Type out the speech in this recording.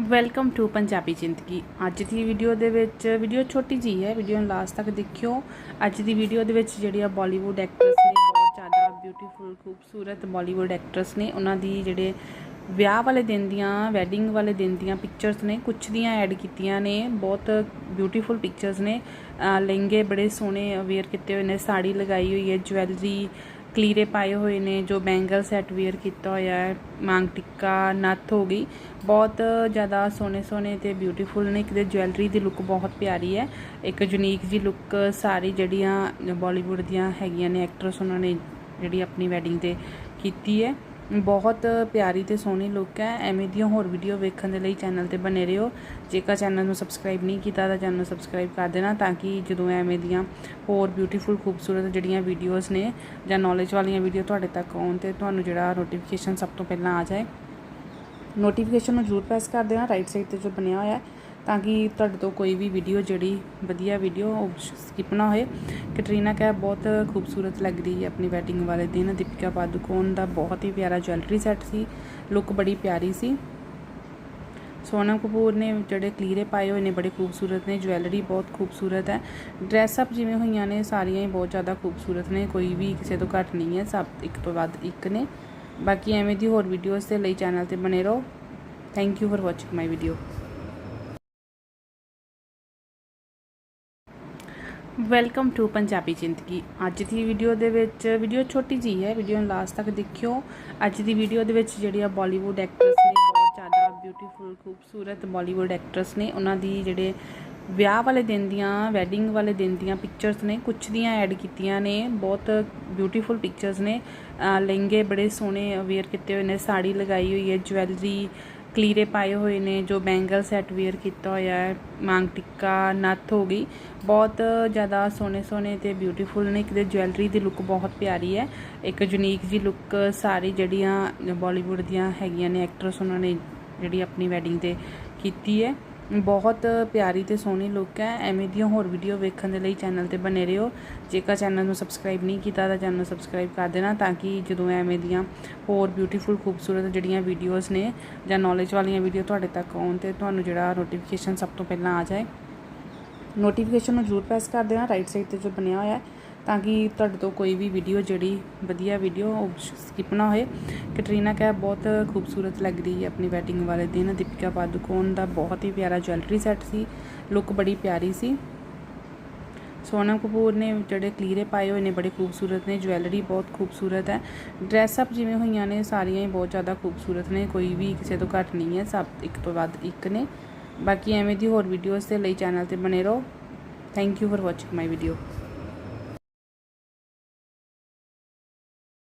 Welcome to Punjabi ਜ਼ਿੰਦਗੀ ਅੱਜ ਦੀ video ਦੇ ਵਿੱਚ ਵੀਡੀਓ ਛੋਟੀ ਜੀ ਹੈ ਵੀਡੀਓ ਨੂੰ ਲਾਸਟ ਤੱਕ ਦੇਖਿਓ। ਅੱਜ ਦੀ ਵੀਡੀਓ ਦੇ ਵਿੱਚ ਜਿਹੜੀ ਆ ਬਾਲੀਵੁੱਡ ਐਕਟਰਸ ਨੇ, ਬਹੁਤ ਜ਼ਿਆਦਾ ਬਿਊਟੀਫੁਲ ਖੂਬਸੂਰਤ ਬਾਲੀਵੁੱਡ ਐਕਟਰਸ ਨੇ, ਉਹਨਾਂ ਦੀ ਜਿਹੜੇ ਵਿਆਹ ਵਾਲੇ ਦਿਨ ਦੀਆਂ ਵੈਡਿੰਗ ਵਾਲੇ ਦਿਨ ਦੀਆਂ ਪਿਕਚਰਸ ਨੇ ਕੁਝ ਦੀਆਂ ਐਡ ਕੀਤੀਆਂ ਨੇ, ਬਹੁਤ ਬਿਊਟੀਫੁਲ ਪਿਕਚਰਸ ਨੇ। ਲਹਿੰਗੇ ਬੜੇ ਸੋਹਣੇ ਵੇਅਰ ਕੀਤੇ ਹੋਏ ਨੇ, ਸਾੜੀ ਲਗਾਈ ਹੋਈ ਹੈ ਜਵੈਲਰੀ ਕਲੀਰੇ ਪਾਏ ਹੋਏ ਨੇ, ਜੋ ਬੈਂਗਲ ਸੈਟ ਵੇਅਰ ਕੀਤਾ ਹੋਇਆ ਹੈ, ਮੰਗ ਟਿੱਕਾ, ਨੱਥ ਹੋ ਗਈ। ਬਹੁਤ ਜ਼ਿਆਦਾ ਸੋਹਣੇ ਸੋਹਣੇ ਤੇ ਬਿਊਟੀਫੁਲ ਨੇ। ਇੱਕ ਦੇ ਜਵੈਲਰੀ ਦੀ ਲੁੱਕ ਬਹੁਤ ਪਿਆਰੀ ਹੈ। ਇੱਕ ਯੂਨੀਕ ਜੀ ਲੁੱਕ ਸਾਰੀ ਜਿਹੜੀਆਂ ਬਾਲੀਵੁੱਡ ਦੀਆਂ ਹੈਗੀਆਂ ਨੇ ਐਕਟਰਸ ਉਹਨਾਂ ਨੇ ਜਿਹੜੀ ਆਪਣੀ ਵੈਡਿੰਗ ਤੇ ਕੀਤੀ ਹੈ। ਬਹੁਤ ਪਿਆਰੀ ਤੇ ਸੋਹਣੀ ਲੁੱਕ ਹੈ। ਐਵੇਂ ਦੀਆਂ ਹੋਰ ਵੀਡੀਓ ਵੇਖਣ ਦੇ ਲਈ ਚੈਨਲ ਤੇ ਬਨੇ ਰਹੋ। ਜੇਕਰ ਚੈਨਲ ਨੂੰ ਸਬਸਕ੍ਰਾਈਬ ਨਹੀਂ ਕੀਤਾ ਤਾਂ ਚੈਨਲ ਨੂੰ ਸਬਸਕ੍ਰਾਈਬ ਕਰ ਦੇਣਾ ਤਾਂ ਕਿ ਜਦੋਂ ਐਵੇਂ ਦੀਆਂ ਹੋਰ ਬਿਊਟੀਫੁਲ ਖੂਬਸੂਰਤ ਜਿਹੜੀਆਂ ਵੀਡੀਓਜ਼ ਨੇ ਜਾਂ ਨੌਲੇਜ ਵਾਲੀਆਂ ਵੀਡੀਓ ਤੁਹਾਡੇ ਤੱਕ ਆਉਣ ਤੇ ਤੁਹਾਨੂੰ ਜਿਹੜਾ ਨੋਟੀਫਿਕੇਸ਼ਨ ਸਭ ਤੋਂ ਪਹਿਲਾਂ ਆ ਜਾਏ। ਨੋਟੀਫਿਕੇਸ਼ਨ ਨੂੰ ਜ਼ਰੂਰ ਪ੍ਰੈਸ ਕਰ ਦੇਣਾ। ਰਾਈਟ ਸਾਈਡ ਤੇ ਜੋ ਬਣਿਆ ਹੋਇਆ ਹੈ ਤਾਂ ਕਿ ਤੁਹਾਡੇ ਤੋਂ ਕੋਈ ਵੀ ਵੀਡੀਓ ਜਿਹੜੀ ਵਧੀਆ ਵੀਡੀਓ ਉਹ ਸਕਿਪ ਨਾ ਹੋਏ ਕੈਟਰੀਨਾ ਕੈਫ ਬਹੁਤ ਖੂਬਸੂਰਤ ਲੱਗ ਰਹੀ ਹੈ ਆਪਣੀ ਵੈਡਿੰਗ ਵਾਲੇ ਦਿਨ ਦੀਪਿਕਾ ਪਾਦੂਕੋਨ ਦਾ ਬਹੁਤ ਹੀ ਪਿਆਰਾ ਜਵੈਲਰੀ ਸੈੱਟ ਸੀ ਲੁੱਕ ਬੜੀ ਪਿਆਰੀ ਸੀ ਸੋਨਮ ਕਪੂਰ ਨੇ ਜਿਹੜੇ ਕਲੀਰੇ ਪਾਏ ਹੋਏ ਨੇ ਬੜੇ ਖੂਬਸੂਰਤ ਨੇ ਜਵੈਲਰੀ ਬਹੁਤ ਖੂਬਸੂਰਤ ਹੈ ਡਰੈਸ ਅਪ ਜਿਵੇਂ ਹੋਈਆਂ ਨੇ ਸਾਰੀਆਂ ਹੀ ਬਹੁਤ ਜ਼ਿਆਦਾ ਖੂਬਸੂਰਤ ਨੇ ਕੋਈ ਵੀ ਕਿਸੇ ਤੋਂ ਘੱਟ ਨਹੀਂ ਹੈ ਸਭ ਇੱਕ ਤੋਂ ਵੱਧ ਇੱਕ ਨੇ ਬਾਕੀ ਐਵੇਂ ਦੀ ਹੋਰ ਵੀਡੀਓਜ਼ ਦੇ ਲਈ ਚੈਨਲ ਤੇ ਬਨੇ ਰਹੋ thank you for watching my video welcome to Punjabi ਜ਼ਿੰਦਗੀ ਅੱਜ ਦੀ ਵੀਡੀਓ ਦੇ ਵਿੱਚ ਵੀਡੀਓ ਛੋਟੀ ਜੀ ਹੈ ਵੀਡੀਓ ਨੂੰ ਲਾਸਟ ਤੱਕ ਦੇਖਿਓ। ਅੱਜ ਦੀ ਵੀਡੀਓ ਦੇ ਵਿੱਚ ਜਿਹੜੀ ਆ ਬਾਲੀਵੁੱਡ ਐਕਟਰਸ ਨੇ, ਬਹੁਤ ਜ਼ਿਆਦਾ ਬਿਊਟੀਫੁਲ ਖੂਬਸੂਰਤ ਬਾਲੀਵੁੱਡ ਐਕਟਰਸ ਨੇ, ਉਹਨਾਂ ਦੀ ਜਿਹੜੇ ਵਿਆਹ ਵਾਲੇ ਦਿਨ ਦੀਆਂ ਵੈਡਿੰਗ ਵਾਲੇ ਦਿਨ ਦੀਆਂ ਪਿਕਚਰਸ ਨੇ ਕੁਝ ਦੀਆਂ ਐਡ ਕੀਤੀਆਂ ਨੇ, ਬਹੁਤ ਬਿਊਟੀਫੁਲ ਪਿਕਚਰਸ ਨੇ। ਲਹਿੰਗੇ ਬੜੇ ਸੋਹਣੇ ਵੇਅਰ ਕੀਤੇ ਹੋਏ ਨੇ, ਸਾੜੀ ਲਗਾਈ ਹੋਈ ਹੈ ਜਵੈਲਰੀ ਕਲੀਰੇ ਪਾਏ ਹੋਏ ਨੇ, ਜੋ ਬੈਂਗਲ ਸੈਟ ਵੇਅਰ ਕੀਤਾ ਹੋਇਆ ਹੈ, ਮੰਗ ਟਿੱਕਾ, ਨੱਥ ਹੋ ਗਈ। ਬਹੁਤ ਜ਼ਿਆਦਾ ਸੋਹਣੇ ਸੋਹਣੇ ਤੇ ਬਿਊਟੀਫੁਲ ਨੇ। ਇੱਕ ਦੇ ਜਵੈਲਰੀ ਦੀ ਲੁੱਕ ਬਹੁਤ ਪਿਆਰੀ ਹੈ। ਇੱਕ ਯੂਨੀਕ ਜੀ ਲੁੱਕ ਸਾਰੀ ਜਿਹੜੀਆਂ ਬਾਲੀਵੁੱਡ ਦੀਆਂ ਹੈਗੀਆਂ ਨੇ ਐਕਟਰਸ ਉਹਨਾਂ ਨੇ ਜਿਹੜੀ ਆਪਣੀ ਵੈਡਿੰਗ ਤੇ ਕੀਤੀ ਹੈ। ਬਹੁਤ ਪਿਆਰੀ ਤੇ ਸੋਹਣੀ ਲੁੱਕ ਹੈ। ਐਵੇਂ ਦੀਆਂ ਹੋਰ ਵੀਡੀਓ ਵੇਖਣ ਦੇ ਲਈ ਚੈਨਲ ਤੇ ਬਨੇ ਰਹੋ। ਜੇਕਰ ਚੈਨਲ ਨੂੰ ਸਬਸਕ੍ਰਾਈਬ ਨਹੀਂ ਕੀਤਾ ਤਾਂ ਚੈਨਲ ਨੂੰ ਸਬਸਕ੍ਰਾਈਬ ਕਰ ਦੇਣਾ ਤਾਂ ਕਿ ਜਦੋਂ ਐਵੇਂ ਦੀਆਂ ਹੋਰ ਬਿਊਟੀਫੁਲ ਖੂਬਸੂਰਤ ਜਿਹੜੀਆਂ ਵੀਡੀਓਜ਼ ਨੇ ਜਾਂ ਨੌਲੇਜ ਵਾਲੀਆਂ ਵੀਡੀਓ ਤੁਹਾਡੇ ਤੱਕ ਆਉਣ ਤੇ ਤੁਹਾਨੂੰ ਜਿਹੜਾ ਨੋਟੀਫਿਕੇਸ਼ਨ ਸਭ ਤੋਂ ਪਹਿਲਾਂ ਆ ਜਾਏ। ਨੋਟੀਫਿਕੇਸ਼ਨ ਨੂੰ ਜ਼ਰੂਰ ਪ੍ਰੈਸ ਕਰ ਦੇਣਾ। ਰਾਈਟ ਸਾਈਡ ਤੇ ਜੋ ਬਣਿਆ ਹੋਇਆ ਹੈ ਤਾਂ ਕਿ ਤੁਹਾਡੇ ਤੋਂ ਕੋਈ ਵੀ ਵੀਡੀਓ ਜਿਹੜੀ ਵਧੀਆ ਵੀਡੀਓ ਉਹ ਸਕਿਪ ਨਾ ਹੋਏ ਕੈਟਰੀਨਾ ਕੈਫ ਬਹੁਤ ਖੂਬਸੂਰਤ ਲੱਗ ਰਹੀ ਹੈ ਆਪਣੀ ਵੈਡਿੰਗ ਵਾਲੇ ਦਿਨ ਦੀਪਿਕਾ ਪਾਦੂਕੋਨ ਦਾ ਬਹੁਤ ਹੀ ਪਿਆਰਾ ਜਵੈਲਰੀ ਸੈੱਟ ਸੀ ਲੁੱਕ ਬੜੀ ਪਿਆਰੀ ਸੀ ਸੋਨਮ ਕਪੂਰ ਨੇ ਜਿਹੜੇ ਕਲੀਰੇ ਪਾਏ ਹੋਏ ਨੇ ਬੜੇ ਖੂਬਸੂਰਤ ਨੇ ਜਵੈਲਰੀ ਬਹੁਤ ਖੂਬਸੂਰਤ ਹੈ ਡਰੈਸ ਅਪ ਜਿਵੇਂ ਹੋਈਆਂ ਨੇ ਸਾਰੀਆਂ ਹੀ ਬਹੁਤ ਜ਼ਿਆਦਾ ਖੂਬਸੂਰਤ ਨੇ ਕੋਈ ਵੀ ਕਿਸੇ ਤੋਂ ਘੱਟ ਨਹੀਂ ਹੈ ਸਭ ਇੱਕ ਤੋਂ ਵੱਧ ਇੱਕ ਨੇ ਬਾਕੀ ਐਵੇਂ ਦੀ ਹੋਰ ਵੀਡੀਓਜ਼ ਦੇ ਲਈ ਚੈਨਲ ਤੇ ਬਨੇ ਰਹੋ thank you for watching my video